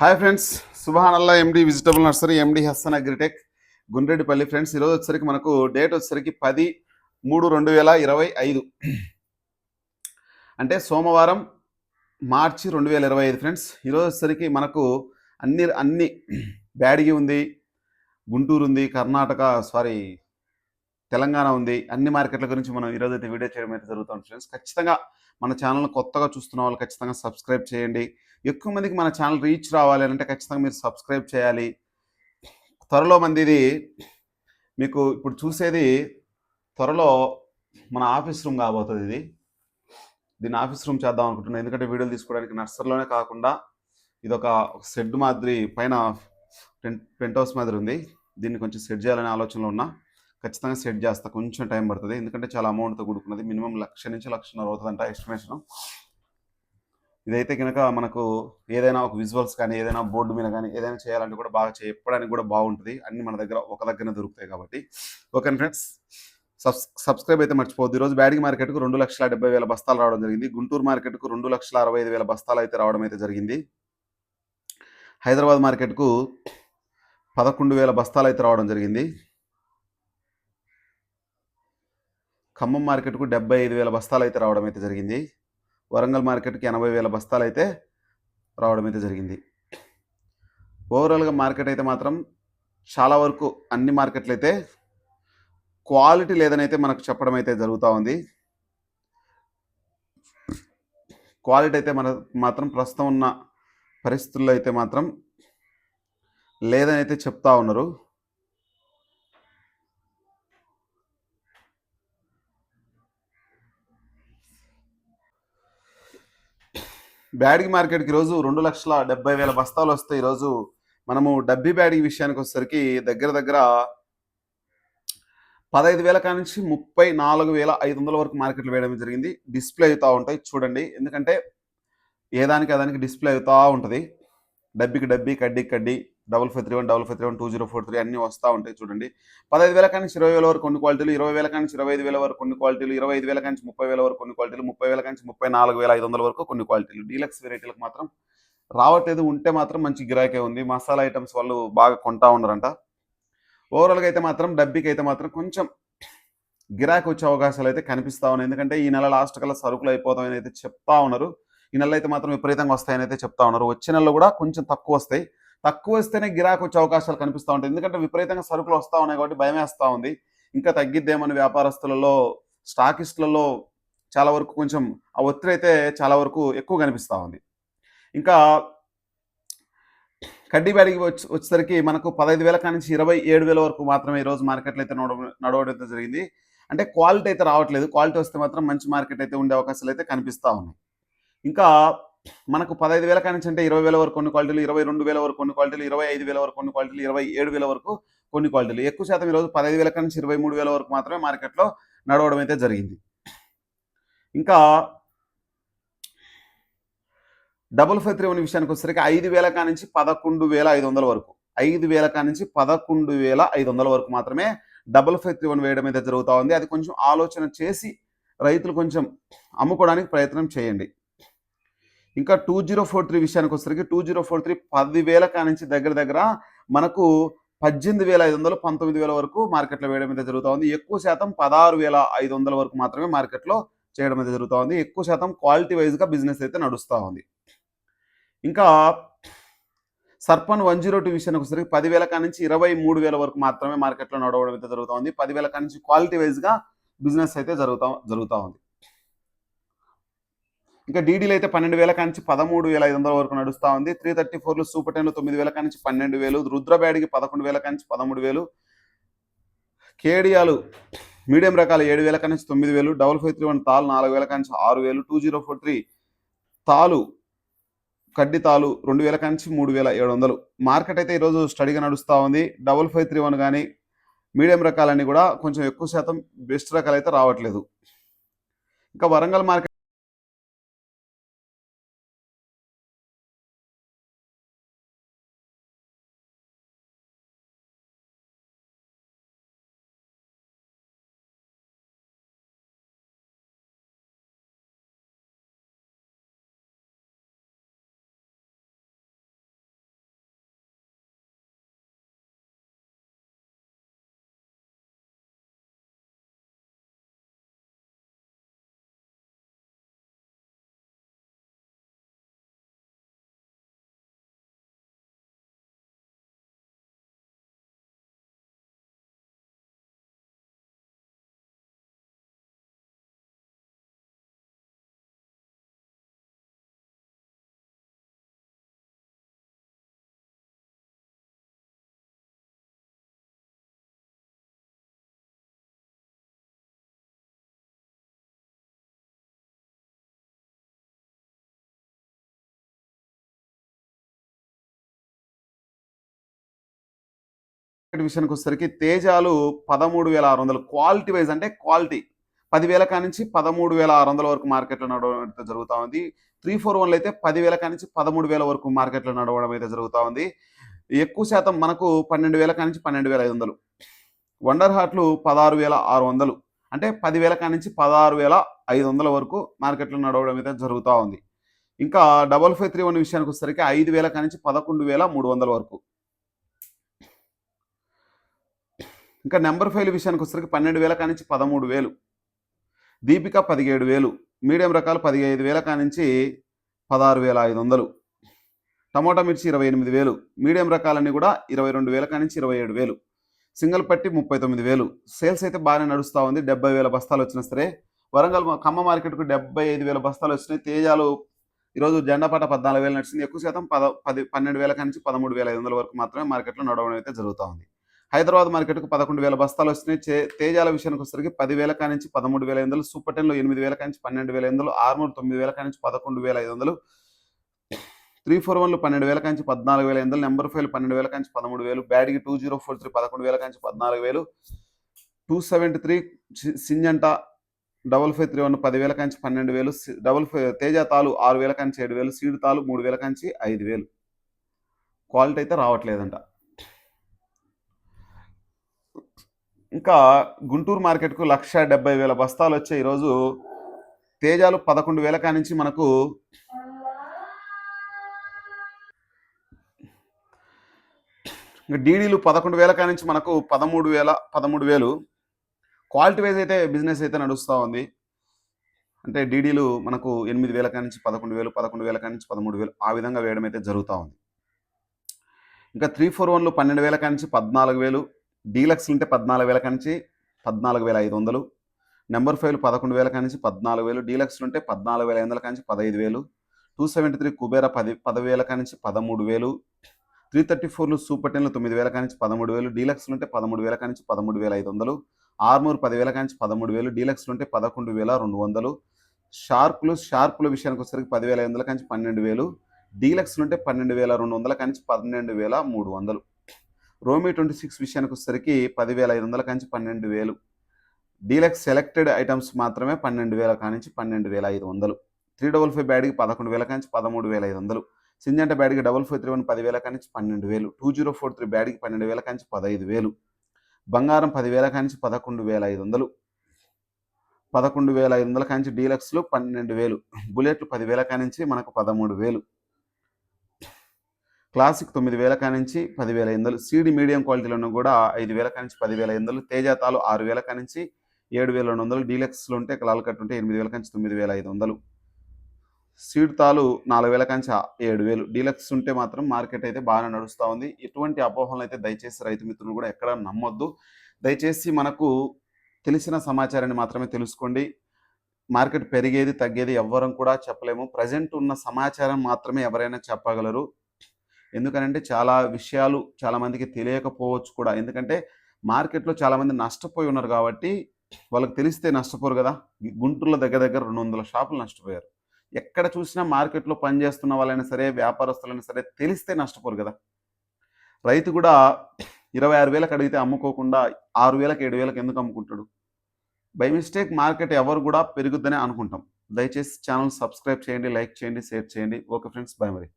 Hi friends సుభానల్లా M D vegetable nursery M D Hassan Agritech Gundreddipalli friends. ఈరోజు వచ్చేసరికి మనకు date వచ్చేసరికి పది మూడు రెండు వేల ఇరవై ఐదు. అంటే సోమవారం మార్చి రెండు వేల ఇరవై ఐదు ఫ్రెండ్స్. ఈరోజు వచ్చేసరికి మనకు అన్ని అన్ని బ్యాడిగి ఉంది గుంటూరు ఉంది కర్ణాటక సారీ తెలంగాణ ఉంది. అన్ని మార్కెట్ల గురించి మనం ఈరోజు అయితే వీడియో చేయడం అయితే జరుగుతుంది ఫ్రెండ్స్. ఖచ్చితంగా మన ఛానల్ కొత్తగా చూస్తున్న వాళ్ళు ఖచ్చితంగా సబ్స్క్రైబ్ చేయండి. ఎక్కువ మందికి మన ఛానల్ రీచ్ రావాలి అంటే ఖచ్చితంగా మీరు సబ్స్క్రైబ్ చేయాలి. త్వరలో మంది ఇది మీకు ఇప్పుడు చూసేది త్వరలో మన ఆఫీస్ రూమ్ కాబోతుంది ఇది. దీన్ని ఆఫీస్ రూమ్ చేద్దాం అనుకుంటున్నాను ఎందుకంటే వీడియోలు తీసుకోవడానికి నర్సరీలోనే కాకుండా ఇది ఒక షెడ్ మాదిరి పైన పెంట్ పెంట్ హౌస్ మాదిరి ఉంది. దీన్ని కొంచెం సెట్ చేయాలనే ఆలోచనలో ఉన్నా. ఖచ్చితంగా సెట్ చేస్తా. కొంచెం టైం పడుతుంది. ఎందుకంటే చాలా అమౌంట్తో కూడుకున్నది. మినిమం లక్ష నుంచి లక్షన్నర అవుతుందంట ఎస్టిమేషన్. ఇదైతే కనుక మనకు ఏదైనా ఒక విజువల్స్ కానీ ఏదైనా బోర్డు మీద కానీ ఏదైనా చేయాలంటే కూడా బాగా చెప్పడానికి కూడా బాగుంటుంది. అన్ని మన దగ్గర ఒక దగ్గర దొరుకుతాయి కాబట్టి. Okay friends. సబ్స్క్రైబ్ అయితే మర్చిపోద్దు ఈరోజు బ్యాడింగ్ మార్కెట్కు రెండు లక్షల డెబ్బై వేల బస్తాలు రావడం జరిగింది. గుంటూరు మార్కెట్కు రెండు లక్షల అరవై ఐదు వేల బస్తాలు అయితే రావడం అయితే జరిగింది. హైదరాబాద్ మార్కెట్కు పదకొండు వేల బస్తాలు అయితే రావడం జరిగింది. ఖమ్మం మార్కెట్కు డెబ్బై ఐదు వేల బస్తాలు అయితే రావడం అయితే జరిగింది. వరంగల్ మార్కెట్కి ఎనభై వేల బస్తాలు అయితే రావడం అయితే జరిగింది. ఓవరాల్గా మార్కెట్ అయితే మాత్రం చాలా వరకు అన్ని మార్కెట్లు అయితే క్వాలిటీ లేదని అయితే మనకు చెప్పడం అయితే జరుగుతూ ఉంది. క్వాలిటీ అయితే మన మాత్రం ప్రస్తుతం ఉన్న పరిస్థితుల్లో అయితే మాత్రం లేదని అయితే చెప్తా ఉన్నారు. బ్యాడిగి మార్కెట్కి ఈరోజు రెండు లక్షల డెబ్బై వేల బస్తాలు వస్తాయి ఈరోజు మనము డబ్బీ బ్యాడిగి విషయానికి వచ్చేసరికి దగ్గర దగ్గర పదహైదు వేల నుంచి ముప్పై నాలుగు వేల ఐదు వందల వరకు మార్కెట్లు వేయడం జరిగింది. డిస్ప్లే అవుతూ ఉంటాయి చూడండి. ఎందుకంటే ఏ దానికి దానికి డిస్ప్లే అవుతూ ఉంటుంది. డబ్బీకి డబ్బీ కడ్డీకి కడ్డీ double five three one double five three one two zero four three అన్నీ వస్తూ ఉంటాయి చూడండి. పదహైదు వేల కానీ ఇరవై వేల వరకు కొన్ని క్వాలిటీలు ఇరవై వేల కానీ ఇరవై ఐదు వేల వరకు కొన్ని క్వాలిటీలు ఇరవై ఐదు వేల కానీ ముప్పై వేల వరకు కొన్ని క్వాలిటీలు ముప్పై వేల కానీ ముప్పై నాలుగు వేల ఐదు వందల వరకు కొన్ని క్వాలిటీలు. డీలక్స్ వెరైటీలకు మాత్రం రావట్లేదు ఉంటే మాత్రం మంచి గిరాకే ఉంది. మసాలా ఐటమ్స్ వాళ్ళు బాగా కొంటా ఉన్నారంట. ఓవరాల్గా అయితే మాత్రం డబ్బీకి అయితే మాత్రం కొంచెం గిరాకీ వచ్చే అవకాశాలు అయితే కనిపిస్తా ఉన్నాయి. ఎందుకంటే ఈ నెల లాస్ట్ కల్లా సరుకులు అయిపోతామని అయితే చెప్తా ఉన్నారు. ఈ నెల అయితే మాత్రం విపరీతంగా వస్తాయని అయితే చెప్తా ఉన్నారు. వచ్చే నెలలో కూడా కొంచెం తక్కువ వస్తాయి. తక్కువ వస్తేనే గిరాకు వచ్చే అవకాశాలు కనిపిస్తూ ఉంటాయి. ఎందుకంటే విపరీతంగా సరుకులు వస్తూ ఉన్నాయి కాబట్టి భయం వేస్తూ ఉంది. ఇంకా తగ్గిద్దేమని వ్యాపారస్తులలో స్టాకిస్టులలో చాలా వరకు కొంచెం ఆ ఒత్తిడి అయితే చాలా వరకు ఎక్కువ కనిపిస్తూ ఉంది. ఇంకా కడ్డీ బ్యాడికి వచ్చి వచ్చేసరికి మనకు పదహైదు వేల కానీ ఇరవై ఏడు వేల వరకు మాత్రమే ఈరోజు మార్కెట్లో అయితే నడవ నడవడం అయితే జరిగింది. అంటే క్వాలిటీ అయితే రావట్లేదు. క్వాలిటీ వస్తే మాత్రం మంచి మార్కెట్ అయితే ఉండే అవకాశాలు అయితే కనిపిస్తూ ఉన్నాయి. ఇంకా మనకు పదహైదు వేల కానించి అంటే ఇరవై వేల వరకు కొన్ని క్వాలిటీలు ఇరవై రెండు వేల వరకు కొన్ని క్వాలిటీలు ఇరవై ఐదు వేల వరకు కొన్ని క్వాలిటీలు ఇరవై ఏడు వేల వరకు కొన్ని క్వాలిటీలు. ఎక్కువ శాతం ఈరోజు పదహైదు వేల కానించి నుంచి ఇరవై మూడు వేల వరకు మాత్రమే మార్కెట్లో నడవడం అయితే జరిగింది. ఇంకా డబుల్ ఫైవ్ త్రీ వన్ విషయానికి వచ్చేసరికి ఐదు వేల కానించి పదకొండు వేల ఐదు వందల వరకు. ఐదు వేల కానించి పదకొండు వేల ఐదు వందల వరకు మాత్రమే డబుల్ ఫైవ్ త్రీ వన్ వేయడం అయితే జరుగుతూ ఉంది. అది కొంచెం ఆలోచన చేసి రైతులు కొంచెం అమ్ముకోవడానికి ప్రయత్నం చేయండి. ఇంకా టూ జీరో ఫోర్ త్రీ విషయానికి వచ్చేసరికి టూ జీరో ఫోర్ త్రీ పదివేల కానించి దగ్గర దగ్గర మనకు పద్దెనిమిది వేల ఐదు వందలు పంతొమ్మిది వేల వరకు మార్కెట్లో వేయడం అయితే జరుగుతూ ఉంది. ఎక్కువ శాతం పదహారు వేల ఐదు వందల వరకు మాత్రమే మార్కెట్లో చేయడం అయితే జరుగుతూ ఉంది. ఎక్కువ శాతం క్వాలిటీ వైజ్గా బిజినెస్ అయితే నడుస్తూ ఉంది. ఇంకా సర్పన్ వన్ జీరో టూ విషయానికి వచ్చేసరికి పదివేల నుంచి ఇరవై మూడు వేల వరకు మాత్రమే మార్కెట్లో నడవడం అయితే జరుగుతూ ఉంది. పదివేల నుంచి క్వాలిటీ వైజ్గా బిజినెస్ అయితే జరుగుతూ జరుగుతూ ఉంది. ఇంకా డీడీలు అయితే పన్నెండు వేల కానించి పదమూడు వేల ఐదు వందల వరకు నడుస్తూ ఉంది. త్రీ థర్టీ ఫోర్లు సూపర్ టెన్లు తొమ్మిది వేల కానించి పన్నెండు వేలు. రుద్రబ్యాడ్కి పదకొండు వేల కానించి పదమూడు వేలు. కేడియాలు మీడియం రకాలు ఏడు వేల కానించి తొమ్మిది వేలు. డబల్ ఫైవ్ త్రీ వన్ తాలు నాలుగు వేల కానించి ఆరు వేలు. టూ జీరో ఫోర్ త్రీ తాలు కడ్డి తాలు రెండు వేల కానించి మూడు వేల ఏడు వందలు. మార్కెట్ అయితే ఈరోజు స్టడీగా నడుస్తూ ఉంది. డబల్ ఫైవ్ త్రీ వన్ కానీ మీడియం రకాలన్నీ కూడా కొంచెం ఎక్కువ శాతం బెస్ట్ రకాలు అయితే రావట్లేదు. ఇంకా వరంగల్ మార్కెట్ విషయానికి వచ్చేసరికి తేజాలు పదమూడు వేల ఆరు వందలు. క్వాలిటీ వైజ్ అంటే క్వాలిటీ. పదివేల కానించి పదమూడు వేల ఆరు వందల వరకు మార్కెట్లో నడవడం అయితే జరుగుతూ ఉంది. త్రీ ఫోర్ వన్లు అయితే పదివేల కానించి పదమూడు వేల వరకు మార్కెట్లో నడవడం అయితే జరుగుతూ ఉంది. ఎక్కువ శాతం మనకు పన్నెండు వేల కానించి పన్నెండు వేల ఐదు వందలు. వండర్ హార్ట్లు పదహారు వేల ఆరు వందలు. అంటే పదివేల కానించి పదహారు వేల ఐదు వందల వరకు మార్కెట్లో నడవడం అయితే జరుగుతూ ఉంది. ఇంకా డబల్ ఫైవ్ త్రీ వన్ విషయానికి వచ్చేసరికి ఐదు వేల కానించి పదకొండు వేల మూడు వందల వరకు. ఇంకా నెంబర్ ఫైల్ విషయానికి వచ్చరికి పన్నెండు వేల కానించి పదమూడు వేలు. దీపిక పదిహేడు వేలు. మీడియం రకాలు పదిహేను వేల కానించి పదహారు వేల ఐదు వందలు. టమోటా మిర్చి ఇరవై ఎనిమిది వేలు. మీడియం రకాలన్నీ కూడా ఇరవై రెండు వేల కానించి ఇరవై ఏడు వేలు. సింగిల్ పట్టి ముప్పై తొమ్మిది వేలు. సేల్స్ అయితే బాగానే నడుస్తూ ఉంది. డెబ్బై వేల బస్తాలు వచ్చినా సరే. వరంగల్ కమ్మ మార్కెట్కు డెబ్బై ఐదు వేల బస్తాలు వచ్చినాయి. తేజాలు ఈరోజు జెండాపాట పద్నాలుగు వేలు నడిచింది. ఎక్కువ శాతం పద పది పన్నెండు వేల కానించి పదమూడు వేల ఐదు వందల వరకు మాత్రమే మార్కెట్లో నడవడం అయితే జరుగుతూ ఉంది. హైదరాబాద్ మార్కెట్కు పదకొండు వేల బస్తాలు వచ్చినాయి చే- తేజాల విషయానికి వచ్చేసరికి పదివేల కానించి పదమూడు వేల ఐదు వందలు సూపర్ టెన్లో ఎనిమిది వేల కానించి పన్నెండు వేల ఐదు వందలు ఆర్మూర్ తొమ్మిది వేల కానించి పదకొండు వేల ఐదు వందలు త్రీ ఫోర్ వన్లు పన్నెండు వేల కాంచి పద్నాలుగు వేల ఐదు వందలు నెంబర్ ఫైవ్ పన్నెండు వేల కాంచి పదమూడు వేలు బ్యాడ్కి టూ జీరో ఫోర్ త్రీ పదకొండు వేల కాంచి పద్నాలుగు వేలు two seventy three Syngenta double five three one పదివేల కాంచి పన్నెండు వేలు డబల్ ఫైవ్ తేజ తాలు ఆరు వేల కాంచి ఏడు వేలు సీడ్ తాలు మూడు వేల కాంచి ఐదు వేలు. క్వాలిటీ అయితే రావట్లేదంట. ఇంకా గుంటూరు మార్కెట్కు లక్ష డెబ్బై వేల బస్తాలు వచ్చాయి ఈరోజు తేజాలు పదకొండు వేల కానించి మనకు ఇంకా డీడీలు పదకొండు వేల కానించి మనకు పదమూడు వేల పదమూడు వేలు. క్వాలిటీ వైజ్ అయితే బిజినెస్ అయితే నడుస్తూ ఉంది. అంటే డీడీలు మనకు ఎనిమిది వేల కానించి పదకొండు వేలు పదకొండు వేల కానించి పదమూడు వేలు ఆ విధంగా వేయడం అయితే జరుగుతూ ఉంది. ఇంకా త్రీ ఫోర్ వన్లు పన్నెండు వేల కానించి పద్నాలుగు వేలు డీలక్స్లు ఉంటే పద్నాలుగు వేల కానించి పద్నాలుగు వేల ఐదు వందలు. నెంబర్ ఫైవ్లు పదకొండు వేల కానించి పద్నాలుగు వేలు. డీలక్స్లు ఉంటే పద్నాలుగు వేల ఐదు వందల కానించి పదహైదు వేలు. టూ సెవెంటీ త్రీ కుబేరా పది పదివేల కానించి పదమూడు వేలు. త్రీ థర్టీ ఫోర్లు సూపర్ టెన్లు తొమ్మిది వేల కానించి పదమూడు వేలు. డీలక్స్లు ఉంటే పదమూడు వేల కానించి పదమూడు వేల ఐదు వందలు. ఆర్మూర్ పదివేల కానించి పదమూడు వేలు. డీలక్స్లు ఉంటే పదకొండు వేల రెండు వందలు. షార్ప్లు షార్ప్ల విషయానికి వచ్చేసరికి పదివేల ఐదు వందల కానించి పన్నెండు వేలు. డీలక్స్లు ఉంటే పన్నెండు వేల రెండు వందల కానించి పన్నెండు వేల మూడు వందలు. రోమీ ట్వంటీ సిక్స్ విషయానికి వచ్చేసరికి పదివేల ఐదు వందల కాంచి పన్నెండు వేలు. డీలక్స్ సెలెక్టెడ్ ఐటమ్స్ మాత్రమే పన్నెండు వేల కానించి పన్నెండు వేల ఐదు వందలు. త్రీ డబల్ ఫైవ్ బ్యాడ్కి పదకొండు వేల కానించి పదమూడు వేల ఐదు వందలు. సింజంట బ్యాడ్కి డబల్ ఫైవ్ త్రీ వన్ పదివేల కానించి పన్నెండు వేలు. టూ జీరో ఫోర్ త్రీ బ్యాడ్కి పన్నెండు వేల కానించి పదహైదు వేలు. బంగారం పదివేల కానించి పదకొండు వేల ఐదు వందలు. పదకొండు వేల ఐదు వందల కానించి డీలక్స్లు పన్నెండు వేలు. బుల్లెట్లు పదివేల కానించి మనకు పదమూడు వేలు. క్లాసిక్ తొమ్మిది వేల కానించి పదివేల ఐదు సీడీ మీడియం క్వాలిటీలను కూడా ఐదు వేల కానించి పదివేల ఐదు తేజాతాలు ఆరు వేల కానించి ఏడు వేల రెండు వందలు డీలక్స్లు ఉంటే లాల్ కట్ ఉంటే ఎనిమిది వేల కానించి తొమ్మిది వేల ఐదు వందలు. సీడ్ తాలు నాలుగు వేల కానించి ఏడు వేలు డీలక్స్ ఉంటే మాత్రం మార్కెట్ అయితే బాగానే నడుస్తూ ఉంది. ఎటువంటి అపోహలను అయితే దయచేసి రైతు మిత్రులు కూడా ఎక్కడ నమ్మొద్దు. దయచేసి మనకు తెలిసిన సమాచారాన్ని మాత్రమే తెలుసుకోండి. మార్కెట్ పెరిగేది తగ్గేది ఎవ్వరం కూడా చెప్పలేము. ప్రజెంట్ ఉన్న సమాచారం మాత్రమే ఎవరైనా చెప్పగలరు. ఎందుకనంటే చాలా విషయాలు చాలామందికి తెలియకపోవచ్చు కూడా. ఎందుకంటే మార్కెట్లో చాలామంది నష్టపోయి ఉన్నారు కాబట్టి వాళ్ళకి తెలిస్తే నష్టపోరు కదా. గుంటూరులో దగ్గర దగ్గర రెండు వందల షాపులు నష్టపోయారు. ఎక్కడ చూసినా మార్కెట్లో పనిచేస్తున్న వాళ్ళైనా సరే వ్యాపారస్తులైనా సరే తెలిస్తే నష్టపోరు కదా. రైతు కూడా ఇరవై ఆరు వేలకు అడిగితే అమ్ముకోకుండా ఆరు వేలకు ఏడు వేలకు ఎందుకు అమ్ముకుంటాడు? బై మిస్టేక్ మార్కెట్ ఎవరు కూడా పెరుగుద్దనే అనుకుంటాం. దయచేసి ఛానల్ సబ్స్క్రైబ్ చేయండి లైక్ చేయండి షేర్ చేయండి. ఓకే ఫ్రెండ్స్ బాయ్ మరి.